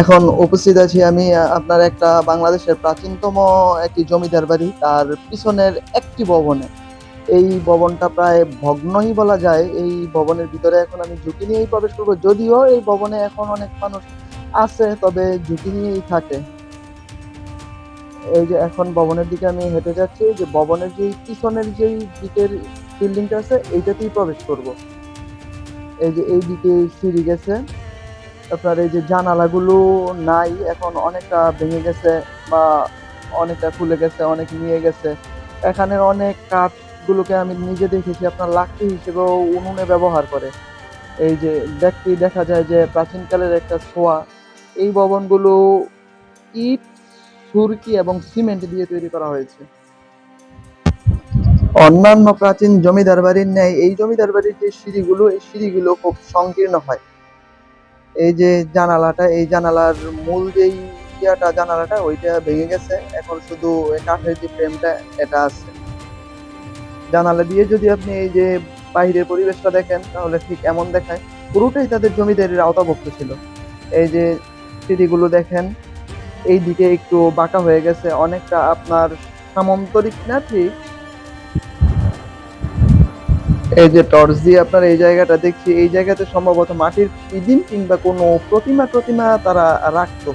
এখন উপস্থিত আছি আমি আপনার একটা বাংলাদেশের প্রাচীনতম একটি জমিদার বাড়ি, তার পিছনের একটি ভবনে। এই ভবনটা প্রায় ভগ্নই বলা যায়। এই ভবনের ভিতরে এখন আমি ঝুঁকি নিয়েই প্রবেশ করব। যদিও এই ভবনে এখন অনেক মানুষ আছে, তবে ঝুঁকি নিয়েই থাকে। এই যে এখন ভবনের দিকে আমি হেঁটে যাচ্ছি যে ভবনের যেই পিছনের যেই দিকের বিল্ডিংটা আছে, এইটাতেই প্রবেশ করব। এই যে এই দিকে সিঁড়ি গেছে। আপনার এই যে জানালাগুলো নাই, এখন অনেকটা ভেঙে গেছে বা অনেকটা খুলে গেছে, অনেক নিয়ে গেছে। এখানে অনেক কাঠগুলোকে আমি নিজে দেখেছি, আপনার লাকড়ি হিসেবেও উনুনে ব্যবহার করে। এই যে দেখতেই দেখা যায় যে প্রাচীনকালের একটা ছোঁয়া, এই ভবনগুলো ইট, সুরকি এবং সিমেন্ট দিয়ে তৈরি করা হয়েছে। অন্যান্য প্রাচীন জমিদার বাড়ির ন্যায় এই জমিদার বাড়ির যে সিঁড়িগুলো, এই সিঁড়িগুলো খুব সংকীর্ণ হয়। এই যে জানালাটা, এই জানালার মূল যেই ইয়াটা, জানালাটা, ওইটা ভেঙে গেছে। এখন শুধু কাঠের যে ফ্রেমটা, এটা আছে। জানালা দিয়ে যদি আপনি এই যে বাইরের পরিবেশটা দেখেন, তাহলে ঠিক এমন দেখায়, পুরোটাই তাদের জমিদারের আওতাভুক্ত ছিল। এই যে সিঁড়িগুলো দেখেন এই দিকে একটু বাঁকা হয়ে গেছে। অনেকটা আপনার সামন্তরিক না ঠিক এই যে টর্চ দিয়ে আপনার এই জায়গাটা দেখছি, এই জায়গাতে সম্ভবত মাটির পিদিম কিংবা কোনো প্রতিমা প্রতিমা তারা রাখতো।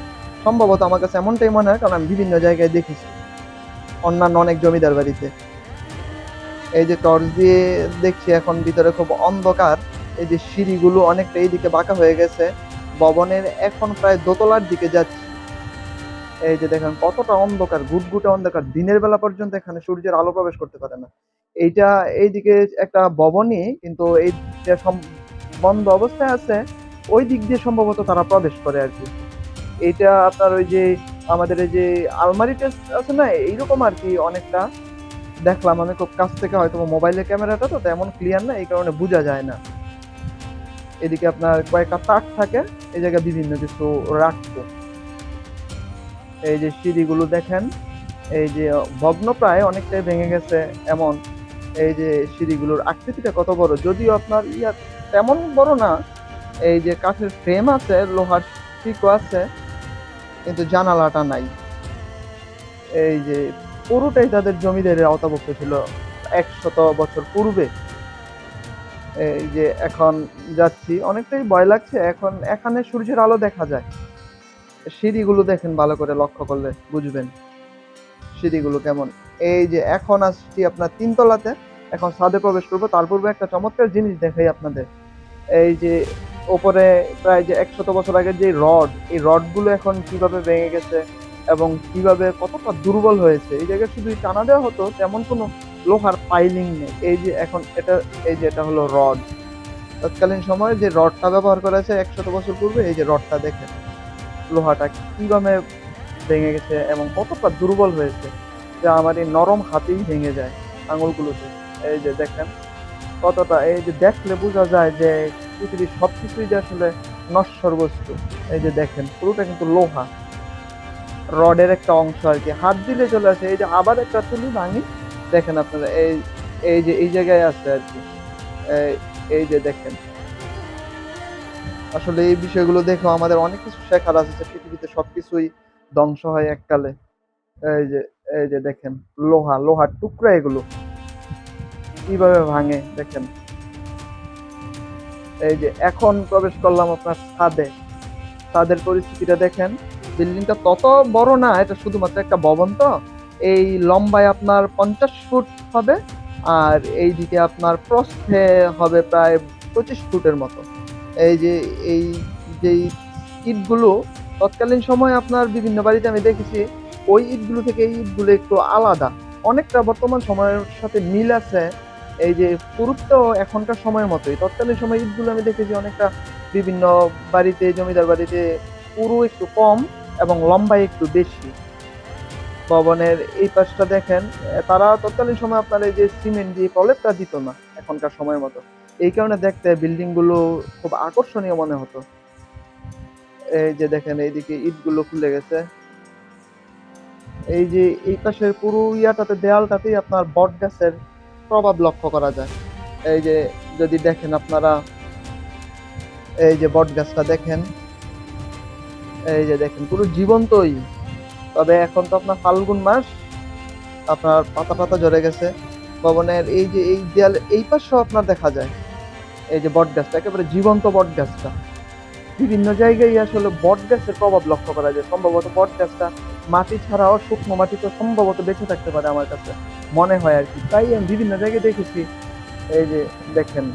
সম্ভবত আমার কাছে এমনটাই মনে হয়, কারণ আমি বিভিন্ন জায়গায় দেখেছি। অন্যান্য অনেক জমিদার বাড়িতে। এই যে টর্চ দিয়ে দেখছি, এখন ভিতরে খুব অন্ধকার। এই যে সিঁড়িগুলো অনেকটা এইদিকে বাঁকা হয়ে গেছে। ভবনের এখন প্রায় দোতলার দিকে যাচ্ছে। এই যে দেখেন, কতটা অন্ধকার, ঘুটঘুটে অন্ধকার। দিনের বেলা পর্যন্ত এখানে সূর্যের আলো প্রবেশ করতে পারে না। এইটা এইদিকে একটা ভবনই, কিন্তু এইটা সম- বন্ধ অবস্থায় আছে, ওই দিক দিয়ে সম্ভবত তারা প্রবেশ করে আর কি। এইটা আপনার ওই যে, আমাদের এই যে আলমারি টেস্ট আছে না, এইরকম আর কি অনেকটা। দেখলাম আমি খুব কাছ থেকে হয়তো মোবাইলের ক্যামেরাটা তো তেমন ক্লিয়ার না, এই কারণে বোঝা যায় না। এদিকে আপনার কয়েকটা তাক থাকে, এই জায়গায় বিভিন্ন কিছু রাখতো এই যে সিঁড়িগুলো দেখেন, এই যে ভগ্ন প্রায় অনেকটাই ভেঙে গেছে, এমন। এই যে সিঁড়িগুলোর আকৃতিটা কত বড়? যদিও আপনার ইয়া তেমন বড় না, এই যে কাঠের ফ্রেম আছে, লোহার শিকও আছে, কিন্তু জানালাটা নাই। এই যে পুরোটাই তাদের জমিদারের আওতাভুক্ত ছিল একশত বছর পূর্বে। এই যে এখন যাচ্ছি, অনেকটাই ভয় লাগছে, এখন এখানে সূর্যের আলো দেখা যায়। সিঁড়িগুলো দেখেন ভালো করে লক্ষ্য করলে বুঝবেন সিঁড়িগুলো কেমন। এই যে এখন আসছি আপনার তিনতলাতে, এখন ছাদে প্রবেশ করব। তার পূর্বে একটা চমৎকার জিনিস দেখাই আপনাদের। এই যে ওপরে প্রায় যে একশত বছর আগের যে রড, এই রডগুলো এখন কীভাবে ভেঙে গেছে এবং কীভাবে কতটা দুর্বল হয়েছে, এই জায়গায় শুধু টানা দেওয়া হতো, তেমন কোনো লোহার পাইলিং নেই। এই যে এখন এটা, এই যে এটা হলো রড। তৎকালীন সময়ে যে রডটা ব্যবহার করা হয়েছে একশত বছর পূর্বে, এই যে রডটা দেখেন, লোহাটা কীভাবে ভেঙে গেছে এবং কতটা দুর্বল হয়েছে। যা আমার এই নরম হাতেই ভেঙে যায় আঙুলগুলোতে। এই যে দেখেন কতটা, এই যে দেখলে বোঝা যায় যে পৃথিবীর সব কিছুই যে আসলে নশ্বর বস্তু এই যে দেখেন, পুরোটা কিন্তু লোহা। রডের একটা অংশ আর কি। হাত দিলে চলে আসে, এই যে আবার একটা তুলি ভাঙি। দেখেন আপনারা, এই এই যে, এই জায়গায় আছে আর কি। এই- যে দেখেন। আসলে এই বিষয়গুলো দেখেও আমাদের অনেক কিছু শেখার আছে পৃথিবীতে সবকিছুই ধ্বংস হয় এককালে। এই যে এই যে দেখেন, লোহা, লোহার টুকরা এগুলো। কীভাবে ভাঙে, দেখেন। এই যে এখন প্রবেশ করলাম আপনার ছাদে। ছাদের পরিস্থিতিটা দেখেন, বিল্ডিংটা তত বড় না, এটা শুধুমাত্র একটা ভবন তো। এই লম্বায় আপনার পঞ্চাশ ফুট হবে, আর এই দিকে আপনার প্রস্থে হবে প্রায় পঁচিশ ফুটের মতো। এই যে, এই যেই ইটগুলো, তৎকালীন সময় আপনার বিভিন্ন বাড়িতে আমি দেখেছি ওই ঈদগুলো থেকে এই ইটগুলো একটু আলাদা। অনেকটা বর্তমান সময়ের সাথে মিল আছে, এই যে পুরুত্ব এখনকার সময়ের মতোই। তৎকালীন সময় ঈদগুলো আমি দেখেছি অনেকটা বিভিন্ন বাড়িতে, জমিদার বাড়িতে পুরু একটু কম এবং লম্বায় একটু বেশি। ভবনের এই পাশটা দেখেন, তারা তৎকালীন সময় আপনার এই যে সিমেন্ট দিয়ে প্রলেপটা দিত না, এখনকার সময়ের মতো। এই কারণে দেখতে বিল্ডিংগুলো খুব আকর্ষণীয় মনে হতো। এই যে দেখেন, এইদিকে ইটগুলো খুলে গেছে। এই যে এই পাশের পুরো ইয়াটাতে, দেয়ালটাতেই আপনার বট গাছের প্রভাব লক্ষ্য করা যায়। এই যে যদি দেখেন আপনারা, এই যে বট গাছটা দেখেন, এই যে দেখেন, পুরো জীবন্তই। তবে এখন তো আপনার ফাল্গুন মাস, আপনার পাতা পাতা ঝরে গেছে। ভবনের এই যে এই দেয়াল, এই পাশেও আপনার দেখা যায়, এই যে বট গাছটা, একেবারে জীবন্ত বট গাছটা। বিভিন্ন জায়গায় আসলে বট গাছের প্রভাব লক্ষ্য করা যায়। সম্ভবত বট গাছটা মাটি ছাড়াও শুকনো মাটি তো সম্ভবত বেঁচে থাকতে পারে আমার কাছে মনে হয় আর কি। তাই আমি বিভিন্ন জায়গায় দেখেছি, এই যে দেখেন,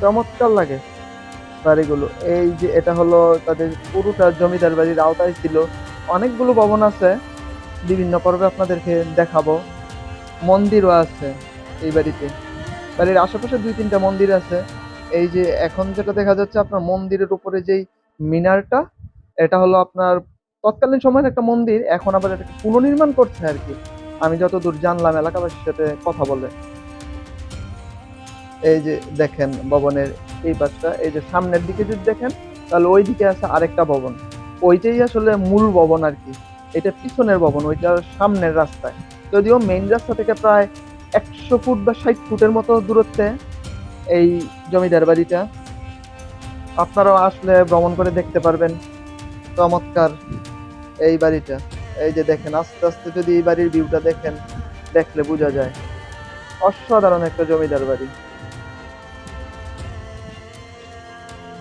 চমৎকার লাগে বাড়িগুলো। এই যে এটা হলো তাদের পুরোটা জমিদার বাড়ির আওতায় ছিল। অনেকগুলো ভবন আছে, বিভিন্ন পর্বে আপনাদেরকে দেখাবো। মন্দিরও আছে এই বাড়িতে। বাড়ির আশেপাশে দুই তিনটা মন্দির আছে। এই যে এখন যেটা দেখা যাচ্ছে, আপনার মন্দিরের উপরে যেই মিনারটা, এটা হলো আপনার তৎকালীন সময়ের একটা মন্দির এখন আবার এটাকে পুনর্নির্মাণ করছে আর কি। আমি যতদূর জানলাম এলাকাবাসীর সাথে কথা বলে। এই যে দেখেন ভবনের এই পাশটা, এই যে সামনের দিকে যদি দেখেন, তাহলে ওই দিকে আছে আরেকটা ভবন। ওইটাই আসলে মূল ভবন আর কি। এটা পিছনের ভবন, ওইটা সামনের রাস্তায়। যদিও মেইন রাস্তা থেকে প্রায় একশো ফুট বা ষাট ফুটের মতো দূরত্বে এই জমিদার বাড়িটা। আপনারাও আসলে ভ্রমণ করে দেখতে পারবেন। চমৎকার। এই বাড়িটা। এই যে দেখেন, আস্তে আস্তে যদি এই বাড়ির ভিউটা দেখেন, দেখলে বোঝা যায়। অসাধারণ একটা জমিদার বাড়ি।